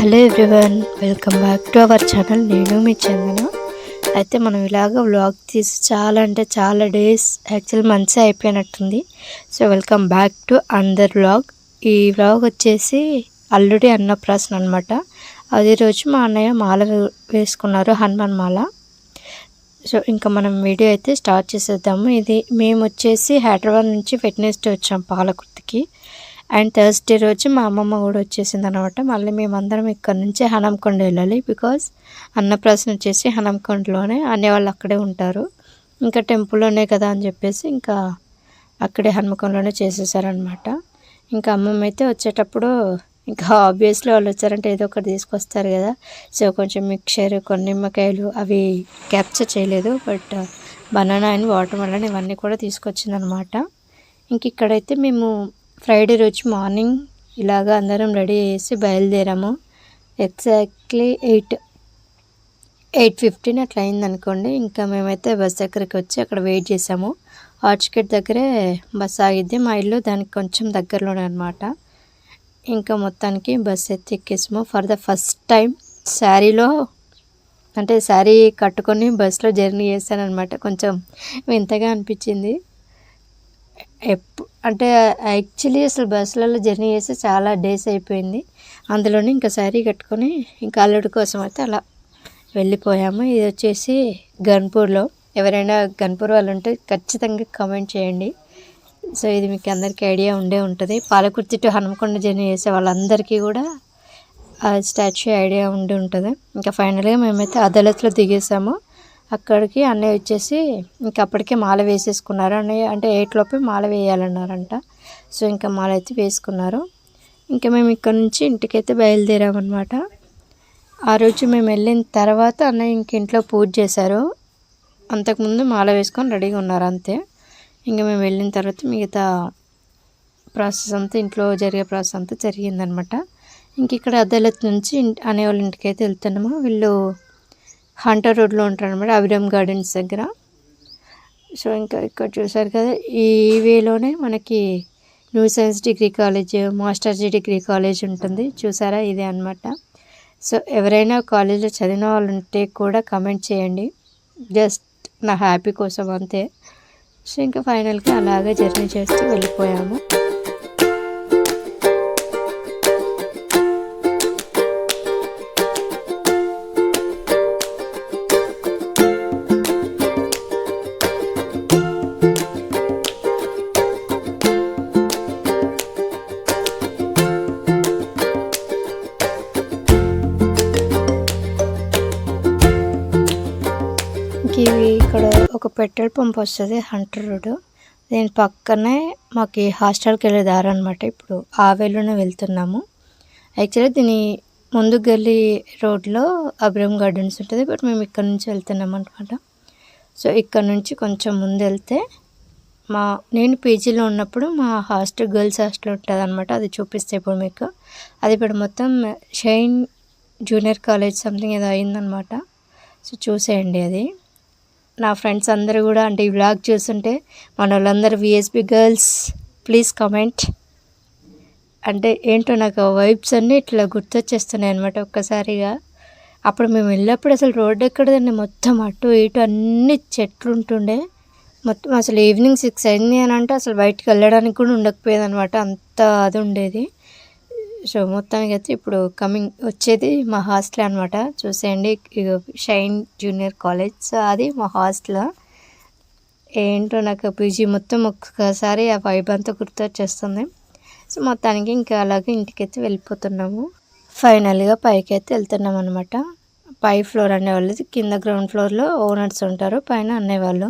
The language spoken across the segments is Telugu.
Hello everyone welcome back to our channel. నేను మీ చందన. అయితే మనం ఇలాగ వ్లాగ్ తీసి చాలా అంటే చాలా డేస్ యాక్చువల్ మంత్స్ అయిపోయినట్టుంది. సో వెల్కమ్ బ్యాక్ టు అందర్ వ్లాగ్. ఈ వ్లాగ్ వచ్చేసి అల్లుడి అన్నప్రాసన అనమాట అదే రోజు మా అన్నయ్య మాల వే- వేసుకున్నారు హనుమాన్ మాల. సో ఇంకా మనం వీడియో అయితే స్టార్ట్ చేసేద్దాము. ఇది మేము వచ్చేసి హైదరాబాద్ నుంచి ఫిట్నెస్ డే వచ్చాం పాలకుర్తికి. అండ్ థర్స్డే రోజు మా అమ్మమ్మ కూడా వచ్చేసింది అనమాట మళ్ళీ మేమందరం ఇక్కడ నుంచి హనంకొండ వెళ్ళాలి బికాజ్ అన్నప్రాసన వచ్చేసి హనంకొండలోనే అనే వాళ్ళు అక్కడే ఉంటారు. ఇంకా టెంపుల్లోనే కదా అని చెప్పేసి ఇంకా అక్కడే హనుమకొండలోనే చేసేసారనమాట. ఇంకా అమ్మమ్మ అయితే వచ్చేటప్పుడు ఇంకా ఆబ్వియస్లీ వాళ్ళు వచ్చారంటే ఏదో ఒకటి తీసుకొస్తారు కదా. సో కొంచెం మిక్చర్ కొన్ని నిమ్మకాయలు అవి క్యాప్చర్ చేయలేదు. But banana and water melon ఇవన్నీ కూడా తీసుకొచ్చిందనమాట. ఇంక ఇక్కడైతే మేము ఫ్రైడే రోజు మార్నింగ్ ఇలాగా అందరం రెడీ చేసి బయలుదేరాము. ఎగ్జాక్ట్లీ ఎయిట్ ఎయిట్ ఫిఫ్టీన్ అట్లా అయింది అనుకోండి ఇంకా మేమైతే బస్ దగ్గరికి వచ్చి అక్కడ వెయిట్ చేసాము. ఆర్చికెట్ దగ్గరే బస్ ఆగిద్ది మా ఇల్లు దానికి కొంచెం దగ్గరలోనే అనమాట ఇంకా మొత్తానికి బస్ ఎత్తి ఎక్కేసాము. ఫర్ ద ఫస్ట్ టైం శారీలో అంటే శారీ కట్టుకొని బస్సులో జర్నీ చేశానమాట కొంచెం వింతగా అనిపించింది. ఎప్పు అంటే యాక్చువల్లీ అసలు బస్సులలో జర్నీ చేసి చాలా డేస్ అయిపోయింది. అందులోనే ఇంకా శారీ కట్టుకొని ఇంకా అల్లుడి కోసం అయితే అలా వెళ్ళిపోయాము. ఇది వచ్చేసి గన్పూర్లో. ఎవరైనా గన్పూర్ వాళ్ళు ఉంటే ఖచ్చితంగా కామెంట్ చేయండి. సో ఇది మీకు అందరికీ ఐడియా ఉండే ఉంటుంది. పాలకుర్తి టు హనుమకొండ జర్నీ చేసే వాళ్ళందరికీ కూడా ఆ స్టాచ్యూ ఐడియా ఉండి ఉంటుంది. ఇంకా ఫైనల్గా మేమైతే అదాలత్లో దిగేసాము. అక్కడికి అన్నయ్య వచ్చేసి ఇంకా అప్పటికే మాల వేసేసుకున్నారు. అన్నయ్య అంటే ఎయిట్ లోపే మాల వేయాలన్నారంట. సో ఇంకా మాల అయితే వేసుకున్నారు. ఇంకా మేము ఇక్కడ నుంచి ఇంటికైతే బయలుదేరామన్నమాట. ఆ రోజు మేము వెళ్ళిన తర్వాత అన్నయ్య ఇంక ఇంట్లో పూజ చేశారు. అంతకుముందు మాల వేసుకొని రెడీగా ఉన్నారు అంతే. ఇంకా మేము వెళ్ళిన తర్వాత మిగతా ప్రాసెస్ అంతా ఇంట్లో జరిగే ప్రాసెస్ అంతా జరిగిందనమాట ఇంక ఇక్కడ అదాలత్ నుంచి అనే వాళ్ళ ఇంటికి అయితే వెళ్తున్నాము. వీళ్ళు హంటర్ రోడ్లో ఉంటారు అనమాట అభిరామ్ గార్డెన్స్ దగ్గర. సో ఇంకా ఇక్కడ చూసారు కదా ఈ వేలోనే మనకి new science degree college Masterji degree college ఉంటుంది. చూసారా? ఇదే అనమాట సో ఎవరైనా కాలేజ్లో చదివిన వాళ్ళు ఉంటే కూడా కమెంట్ చేయండి. జస్ట్ నా హ్యాపీ కోసం అంతే. సో ఇంకా ఫైనల్గా అలాగే జర్నీ చేస్తూ వెళ్ళిపోయాము. పెట్రోల్ పంప్ వస్తుంది హంటర్ రోడ్ దీని పక్కనే మాకు హాస్టల్కి వెళ్ళే దారి అనమాట ఇప్పుడు. ఆ వేలోనే వెళ్తున్నాము. యాక్చువల్లీ దీని ముందుకు వెళ్ళి రోడ్లో అబ్రహం గార్డెన్స్ ఉంటుంది బట్ మేము ఇక్కడ నుంచి వెళ్తున్నాం అనమాట సో ఇక్కడ నుంచి కొంచెం ముందు వెళ్తే మా నేను పీజీలో ఉన్నప్పుడు మా హాస్టల్ గర్ల్స్ హాస్టల్ ఉంటుంది అనమాట అది చూపిస్తే ఇప్పుడు మీకు. అది ఇప్పుడు మొత్తం షైన్ జూనియర్ కాలేజ్ సంథింగ్ ఏదో అయిందనమాట సో చూసేయండి అది. నా ఫ్రెండ్స్ అందరూ కూడా అంటే ఈ బ్లాగ్ చూస్తుంటే మన వాళ్ళందరూ విఎస్పి గర్ల్స్ ప్లీజ్ కమెంట్ అంటే ఏంటో నాకు వైబ్స్ అన్నీ ఇట్లా గుర్తొచ్చేస్తున్నాయి అనమాట ఒక్కసారిగా. అప్పుడు మేము వెళ్ళినప్పుడు అసలు రోడ్డు ఎక్కడదండి? మొత్తం అటు ఇటు అన్ని చెట్లు ఉంటుండే. మొత్తం అసలు ఈవినింగ్ సిక్స్ అయింది అని అంటే అసలు బయటకు వెళ్ళడానికి కూడా ఉండకపోయేది అనమాట అంత అది ఉండేది. సో మొత్తానికి అయితే ఇప్పుడు కమింగ్ వచ్చేది మా హాస్టల్ అనమాట చూసేయండి షైన్ జూనియర్ కాలేజ్. సో అది మా హాస్టల్. ఏంటో నాకు పీజీ మొత్తం ఒక్కసారి ఆ వైబ్ అంతా గుర్తొచ్చేస్తుంది. సో మొత్తానికి ఇంకా అలాగే ఇంటికైతే వెళ్ళిపోతున్నాము. ఫైనల్గా పైకి అయితే వెళ్తున్నాం అనమాట పై ఫ్లోర్ అనేవాళ్ళది కింద గ్రౌండ్ ఫ్లోర్లో ఓనర్స్ ఉంటారు పైన అనేవాళ్ళు.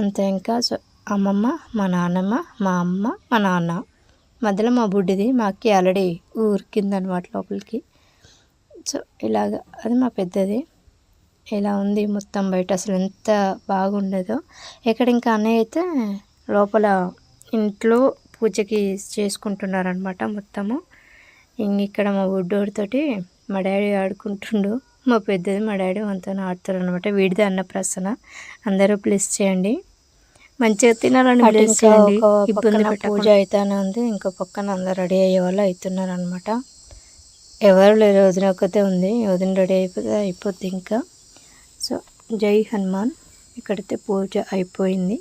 అంతే ఇంకా. సో అమ్మమ్మ మా నాన్నమ్మ మా అమ్మ మా నాన్న. మధ్యలో మా బుడ్డిది మా అక్కి ఆల్రెడీ ఊరికిందనమాట లోపలికి. సో ఇలాగ అది మా పెద్దది. ఇలా ఉంది మొత్తం బయట అసలు ఎంత బాగుండేదో. ఇక్కడ ఇంకా అన్నయ్య అయితే లోపల ఇంట్లో పూజకి చేసుకుంటున్నారనమాట మొత్తము. ఇంక ఇక్కడ మా బుడ్డోడితోటి మా డాడీ ఆడుకుంటుండు. మా పెద్దది మా డాడీ వంతో ఆడుతారు అనమాట వీడిది అన్నప్రసన. అందరూ ప్లీజ్ చేయండి. మంచిగా తినాలని ఇబ్బంది పూజ అయితేనే ఉంది. ఇంకో పక్కన అందరు రెడీ అయ్యే వాళ్ళు అవుతున్నారు అనమాట ఎవరు లేరు వదిన ఒక్కతే ఉంది. వదిన రెడీ అయిపోతే అయిపోద్ది ఇంకా. సో జై హనుమాన్. ఇక్కడైతే పూజ అయిపోయింది.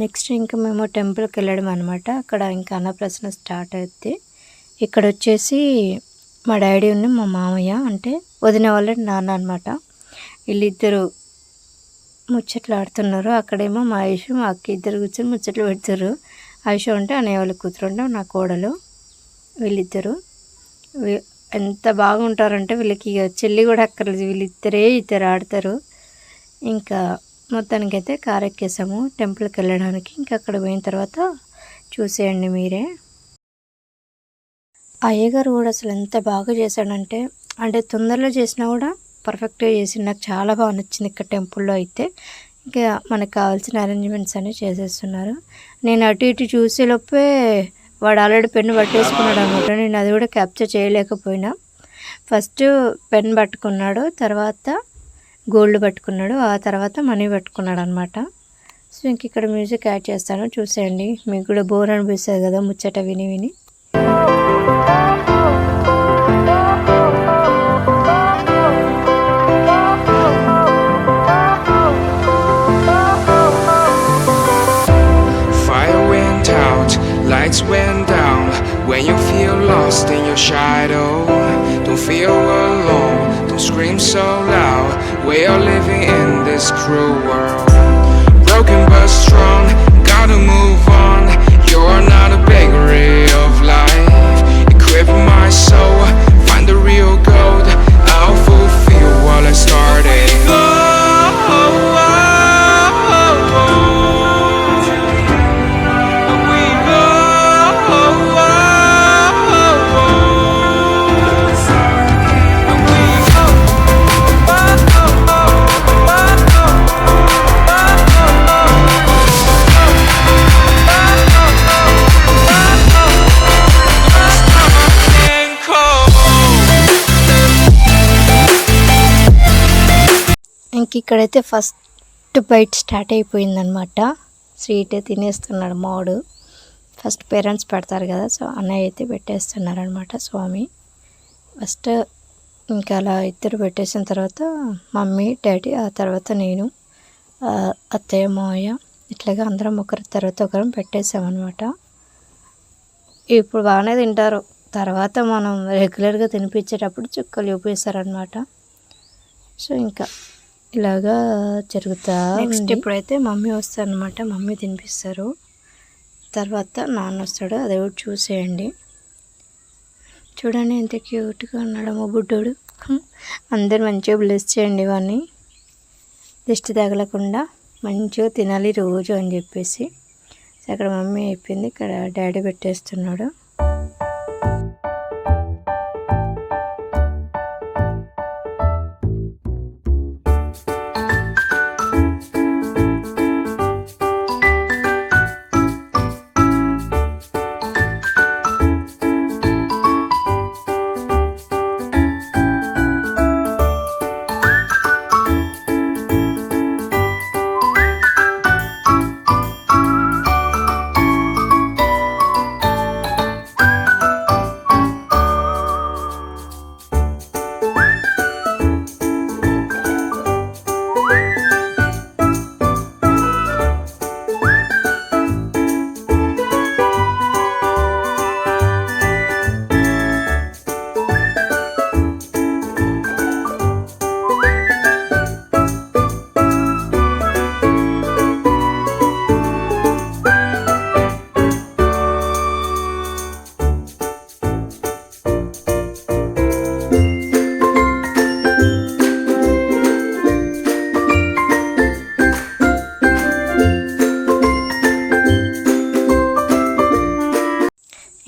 నెక్స్ట్ ఇంకా మేము టెంపుల్కి వెళ్ళడం అనమాట అక్కడ ఇంకా అన్నప్రసన్న స్టార్ట్ అయితే ఇక్కడ వచ్చేసి మా డాడీ ఉన్న మా మామయ్య. అంటే వదిన వాళ్ళ నాన్న అనమాట వీళ్ళిద్దరు ముచ్చట్లు ఆడుతున్నారు. అక్కడేమో మా ఆయుష్ మా అక్క ఇద్దరు కూర్చొని ముచ్చట్లు పెడతారు. ఆయుష్ అంటే అనే వాళ్ళు కూతురు అంటే నా కోడలు. వీళ్ళిద్దరు. ఎంత బాగుంటారంటే వీళ్ళకి ఇక చెల్లి కూడా అక్కర్లేదు. వీళ్ళిద్దరే ఇద్దరు ఆడతారు. ఇంకా మొత్తానికైతే కార్ ఎక్కేసాము టెంపుల్కి వెళ్ళడానికి. ఇంకా అక్కడ పోయిన తర్వాత చూసేయండి మీరే. అయ్యగారు కూడా అసలు ఎంత బాగా చేశాడంటే అంటే తొందరలో చేసినా కూడా పర్ఫెక్ట్గా చేసి నాకు చాలా బాగా నచ్చింది ఇక్కడ టెంపుల్లో అయితే. ఇంకా మనకు కావాల్సిన అరేంజ్మెంట్స్ అన్నీ చేసేస్తున్నారు. నేను అటు ఇటు చూసే లోపే వాడు ఆల్రెడీ పెన్ను పట్టేసుకున్నాడు అనమాట నేను అది కూడా క్యాప్చర్ చేయలేకపోయినా. ఫస్ట్ పెన్ పట్టుకున్నాడు తర్వాత గోల్డ్ పట్టుకున్నాడు ఆ తర్వాత మనీ పట్టుకున్నాడు అనమాట సో ఇంక ఇక్కడ మ్యూజిక్ యాడ్ చేస్తాను. చూసేయండి. మీకు కూడా బోర్ అనిపిస్తుంది కదా ముచ్చట విని విని. మనకి ఇక్కడైతే ఫస్ట్ బైట్ స్టార్ట్ అయిపోయిందనమాట స్వీట్ తినేస్తున్నాడు మావాడు. ఫస్ట్ పేరెంట్స్ పెడతారు కదా సో అన్నయ్య అయితే పెట్టేస్తున్నారు అనమాట స్వామి. ఫస్ట్ ఇంకా అలా ఇద్దరు పెట్టేసిన తర్వాత మమ్మీ డాడీ ఆ తర్వాత నేను అత్తయ్య మావయ్య ఇట్లాగా అందరం ఒకరి తర్వాత ఒకరం పెట్టేసామన్నమాట. ఇప్పుడు బాగానే తింటారు. తర్వాత మనం రెగ్యులర్గా తినిపించేటప్పుడు చుక్కలు చూపిస్తారనమాట సో ఇంకా ఇలాగా జరుగుతా నెక్స్ట్ ఇప్పుడైతే మమ్మీ వస్తారనమాట మమ్మీ తినిపిస్తారు. తర్వాత నాన్న వస్తాడు. అది కూడా చూసేయండి. చూడండి ఎంత క్యూట్గా ఉన్నాడు మా బుడ్డోడు. అందరు మంచిగా బ్లెస్ చేయండి ఇవన్నీ. దిష్టి తగలకుండా మంచిగా తినాలి రోజు అని చెప్పేసి. అక్కడ మమ్మీ అయిపోయింది. ఇక్కడ డాడీ పెట్టేస్తున్నాడు.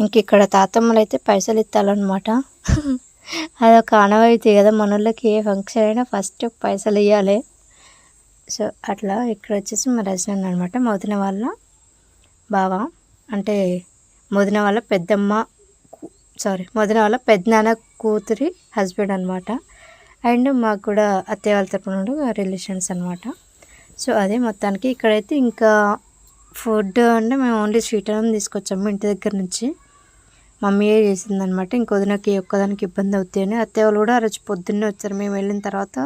ఇంక ఇక్కడ తాతమ్మలు అయితే పైసలు ఇస్తారనమాట అదొక ఆనవాయితీ కదా మన వాళ్ళకి ఏ ఫంక్షన్ అయినా ఫస్ట్ పైసలు ఇవ్వాలి సో అట్లా ఇక్కడ వచ్చేసి మా రచన అనమాట మోదిన వాళ్ళ బావ. అంటే మోదిన వాళ్ళ పెద్దమ్మ సారీ మోదిన వాళ్ళ పెద్దనాన్న కూతురి హస్బెండ్ అనమాట అండ్ మాకు కూడా అత్తయ్య వాళ్ళ తరపున రిలేషన్స్ అనమాట సో అదే మొత్తానికి ఇక్కడైతే ఇంకా ఫుడ్ అంటే మేము ఓన్లీ స్వీట్ అన్నం తీసుకొచ్చాము ఇంటి దగ్గర నుంచి. మమ్మీయే చేసిందనమాట ఇంకొదినకి ఒక్కదానికి ఇబ్బంది అవుతాయి అని అత్తయ్య వాళ్ళు కూడా ఆ రోజు పొద్దున్నే వచ్చారు. మేము వెళ్ళిన తర్వాత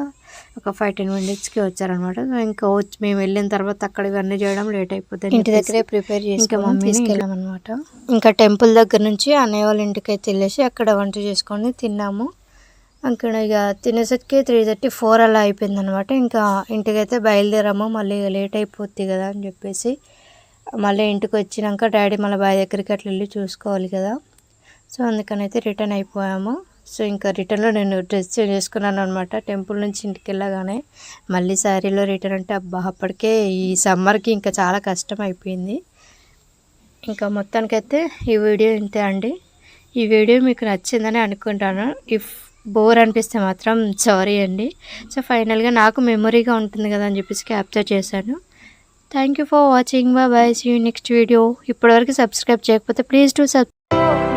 ఒక ఫైవ్ టెన్ మినిట్స్కి వచ్చారనమాట. ఇంకా వచ్చి మేము వెళ్ళిన తర్వాత అక్కడ ఇవన్నీ చేయడం లేట్ అయిపోతుంది ఇంటి దగ్గరే ప్రిపేర్ చేసి ఇంకా మమ్మీ తీసుకెళ్ళాం అనమాట ఇంకా టెంపుల్ దగ్గర నుంచి అన్నయ్య వాళ్ళ ఇంటికి అయితే వెళ్ళేసి అక్కడ వంట చేసుకొని తిన్నాము. అక్కడ ఇక తినేసరికి త్రీ థర్టీ ఫోర్ అలా అయిపోయింది అనమాట ఇంకా ఇంటికైతే బయలుదేరాము. మళ్ళీ ఇక లేట్ అయిపోద్ది కదా అని చెప్పేసి మళ్ళీ ఇంటికి వచ్చినాక డాడీ మళ్ళీ బాయ్ దగ్గరికి అట్లా వెళ్ళి చూసుకోవాలి కదా. సో అందుకనైతే రిటర్న్ అయిపోయాము. సో ఇంకా రిటర్న్లో నేను డ్రెస్ చేంజ్ చేసుకున్నాను అనమాట టెంపుల్ నుంచి ఇంటికి వెళ్ళగానే మళ్ళీ శారీలో రిటర్న్ అంటే అబ్బా అప్పటికే ఈ సమ్మర్కి ఇంకా చాలా కష్టం అయిపోయింది. ఇంకా మొత్తానికైతే ఈ వీడియో ఇంతే అండి. ఈ వీడియో మీకు నచ్చిందని అనుకుంటాను. ఇఫ్ బోర్ అనిపిస్తే మాత్రం సారీ అండి. సో ఫైనల్గా నాకు మెమొరీగా ఉంటుంది కదా అని చెప్పేసి క్యాప్చర్ చేశాను. Thank you for watching. Bye bye. See you next video. ఇప్పటివరకు సబ్స్క్రైబ్ చేయకపోతే ప్లీజ్ డూ సబ్స్క్రైబ్